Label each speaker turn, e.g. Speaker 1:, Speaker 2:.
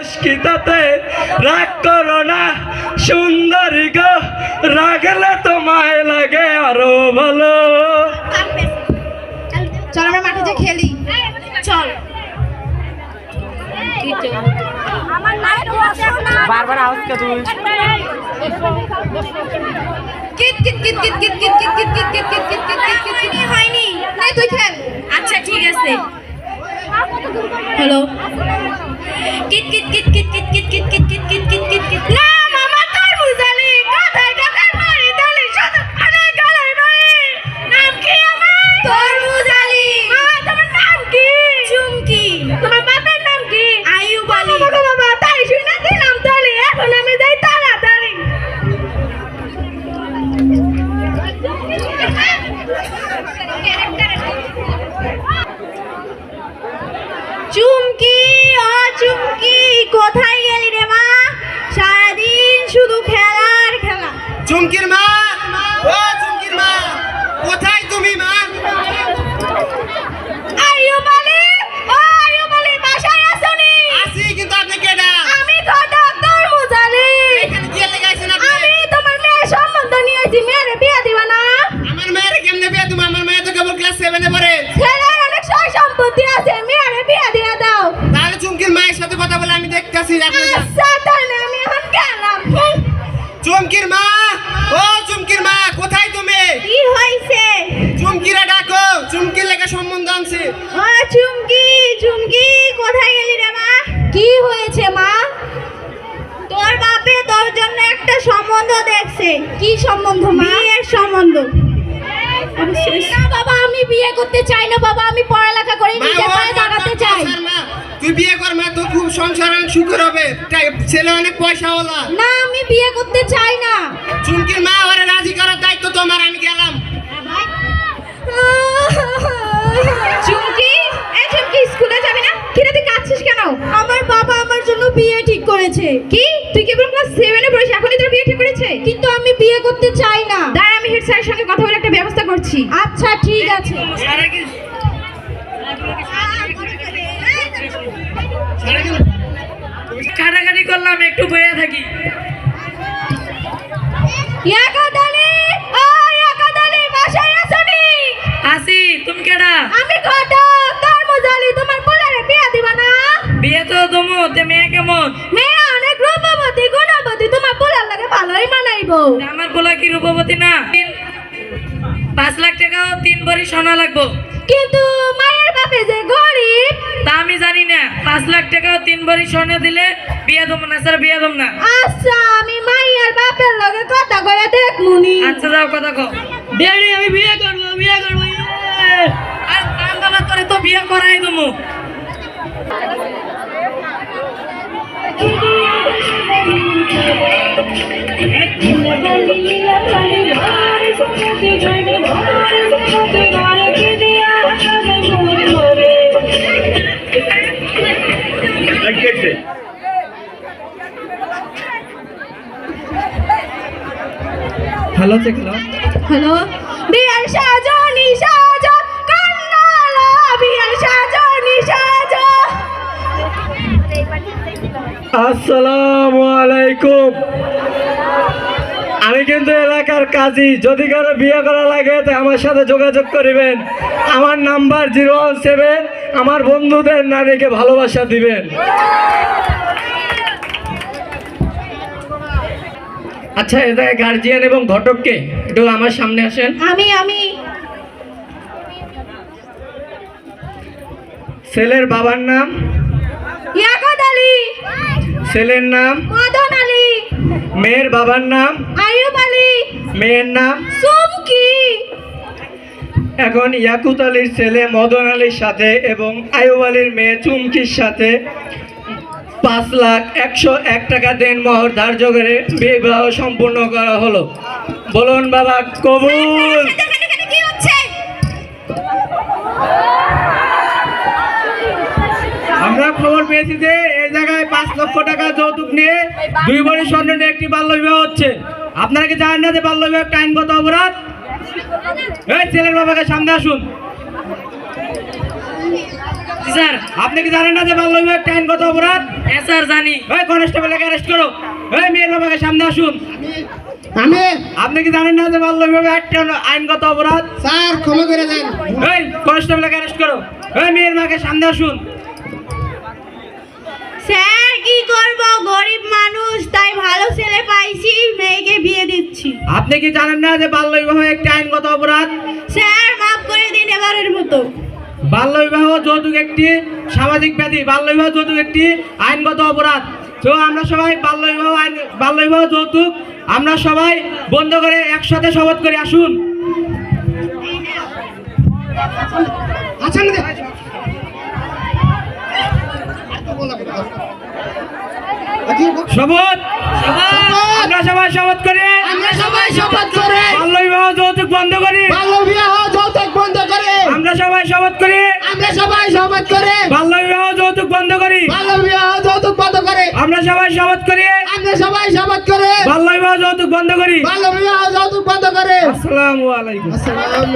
Speaker 1: দোষ কি তাতে রাগ করো না সুন্দরী গো রাগলে তোমায় লাগে আরও ভালো
Speaker 2: চল আমরা মাঠে যে খেলি চল
Speaker 3: বারবার তুই
Speaker 2: কিট কিট কিট কিট কিট কিট কিট কিট কিট কিট কিট কিট কিট কোথায় গেলি রে মা? সারাদিন শুধু খেলার খেলা।
Speaker 4: চুমকির মা ও চুমকির মা কোথায় তুমি মা?
Speaker 2: আলী ও আইয়ুব আলী আমি
Speaker 4: দেখতেছি আপনি যান।
Speaker 2: আচ্ছা তাহলে আমি এখন গেলাম
Speaker 4: চুমকির মা ও চুমকির মা কোথায় তুমি
Speaker 2: কি হয়েছে
Speaker 4: চুমকিরা ডাকো চুমকির লেগে সম্বন্ধ আনছি
Speaker 2: ও চুমকি চুমকি কোথায় গেলি রে মা কি হয়েছে মা তোর বাপে তোর জন্য একটা সম্বন্ধ দেখছে কি সম্বন্ধ মা বিয়ের সম্বন্ধ না বাবা আমি বিয়ে করতে চাই না বাবা আমি পড়ালেখা করে নিজে পায়ে দাঁড়াতে চাই
Speaker 4: তুই বিয়ে কর মা সংসার অনেক সুখের হবে। তাই- ছেলে অনেক পয়সাওয়ালা
Speaker 2: না আমি বিয়ে করতে চাই না।
Speaker 4: চুমকির মা ওরে রাজি করার দায়িত্ব তোমার আমি গেলাম।
Speaker 2: চুমকি এ চুমকি স্কুলে যাবি না? কিরে তুই কাঁদছিস কেন? আমার বাবা আমার জন্য বিয়ে ঠিক করেছে। কি? তুই কেবল ক্লাস সেভেনে পড়িস? এখনই তোর বিয়ে ঠিক করেছে? কিন্তু আমি বিয়ে করতে চাই না। দাঁড়া আমি হেড স্যারের সঙ্গে কথা বলে একটা ব্যবস্থা করছি। আচ্ছা ঠিক আছে।
Speaker 1: করলাম একটু বইয়া থাকি। আসি তুমি কেডা?
Speaker 2: আমি ঘটক তোর মজালি তোমার পোলারে বিয়ে দিবা না?
Speaker 1: বিয়ে তো দমু তে মেয়ে কেমন?
Speaker 2: মেয়ে অনেক রূপবতী গুণবতী তোমার পোলার লাগে ভালোই মানাইবো।
Speaker 1: আমার বলা কি রূপবতী না? তিন- পাঁচ লাখ টাকাও তিন ভরি সোনা লাগবো।
Speaker 2: কিন্তু মায়ের বাপে যে গরিব
Speaker 1: তা আমি জানি না পাঁচ লাখ টাকাও তিন ভরি সোনা দিলে বিয়ে দেবো না স্যার বিয়ে দেবো না
Speaker 2: আচ্ছা আমি মাইয়ার বাপের লগে কথা কয়ে দেখমুনি
Speaker 1: আচ্ছা যাও কথা কো ড্যাডি আমি বিয়ে করব বিয়ে করব ইয়ে। আর কান্দানা করে তো বিয়ে করাই দেবো হ্যালো চেক
Speaker 2: হ্যালো? বিয়ার সাজ কান্নালা বিয়ার সাজ
Speaker 1: আসসালামু আলাইকুম আমি কিন্তু এলাকার কাজী যদি কারও বিয়ে করা লাগে তো আমার সাথে যোগাযোগ করিবেন। আমার নাম্বার জিরো ওয়ান সেভেন আমার বন্ধুদের নারীকে ভালোবাসা দিবেন। আচ্ছা এটা গার্জিয়ান এবং ঘটককে? একটু আমার সামনে আসেন।
Speaker 2: আমি আমি।
Speaker 1: ছেলের বাবার নাম?
Speaker 2: ইয়াকত আলী।
Speaker 1: ছেলের নাম?
Speaker 2: মদন আলী।
Speaker 1: মেয়ের বাবার নাম?
Speaker 2: আয়ুব আলী।
Speaker 1: মেয়ের নাম?
Speaker 2: সুমকি।
Speaker 1: এখন ইয়াকুত আলীর ছেলে মদন আলীর সাথে এবং আয়ুব আলীর মেয়ে চুমকির সাথে পাঁচ লাখ একশো এক টাকা দেন মহর ধার্য করে বিবাহ সম্পূর্ণ করা হলো। বলুন বাবা, কবুল। আমরা খবর পেয়েছি যে এই জায়গায় পাঁচ লক্ষ টাকা যৌতুক নিয়ে দুই স্বর্ণ নিয়ে একটি বাল্য বিবাহ হচ্ছে। আপনারা কি জানেন না যে বাল্য বিবাহ একটা আইনগত অপরাধ? এই ছেলের বাবাকে সামনে আসুন।
Speaker 5: স্যার।
Speaker 6: আপনি কি জানেন না যে বাল্য বিবাহ একটা আইনগত অপরাধ?
Speaker 5: হ্যাঁ স্যার জানি।
Speaker 6: ওই কনস্টেবলকে অ্যারেস্ট করো। ওই মেয়ের বাবাকে সামনে আসুন।
Speaker 4: আমি?
Speaker 6: আপনি কি জানেন না যে বাল্য বিবাহ একটা আইনগত অপরাধ?
Speaker 4: স্যার ক্ষমা করে দেন।
Speaker 6: ওই কনস্টেবলকে অ্যারেস্ট করো। ওই মেয়ের মাকে সামনে আসুন।
Speaker 2: স্যার কি করব? গরিব মানুষ তাই ভালো ছেলে পাইছি মেয়েকে বিয়ে দিচ্ছি।
Speaker 6: আপনি কি জানেন না যে বাল্য বিবাহ একটা আইনগত অপরাধ?
Speaker 2: স্যার মাফ করে দিন এবারের মতো।
Speaker 6: বাল্য বিবাহ যৌতুক একটি সামাজিক ব্যাধি বাল্য বিবাহ যৌতুক একটি আইনগত অপরাধ। তো আমরা সবাই বাল্য বিবাহ আইন বাল্য বিবাহ যৌতুক আমরা সবাই বন্ধ করে একসাথে শপথ করে। আসুন।
Speaker 4: আচ্ছা না
Speaker 6: শপথ। আমরা সবাই শপথ করে।
Speaker 4: আমরা সবাই শপথ করে।
Speaker 6: বাল্য বিবাহ যৌতুক বন্ধ করি।
Speaker 4: বাল্য বিবাহ বন্ধ করে।
Speaker 6: আমরা সবাই শপথ করি।
Speaker 4: আমরা সবাই শপথ করে।
Speaker 6: বাল্য বিবাহ যৌতুক বন্ধ করি।
Speaker 4: বাল্য বিবাহ যৌতুক বন্ধ করে।
Speaker 6: আমরা সবাই শপথ করি।
Speaker 4: আমরা সবাই শপথ করে।
Speaker 6: বাল্য বিবাহ যৌতুক বন্ধ করি।
Speaker 4: বাল্য বিবাহ যৌতুক বন্ধ করে।
Speaker 6: আসসালামু আলাইকুম।
Speaker 4: আসসালাম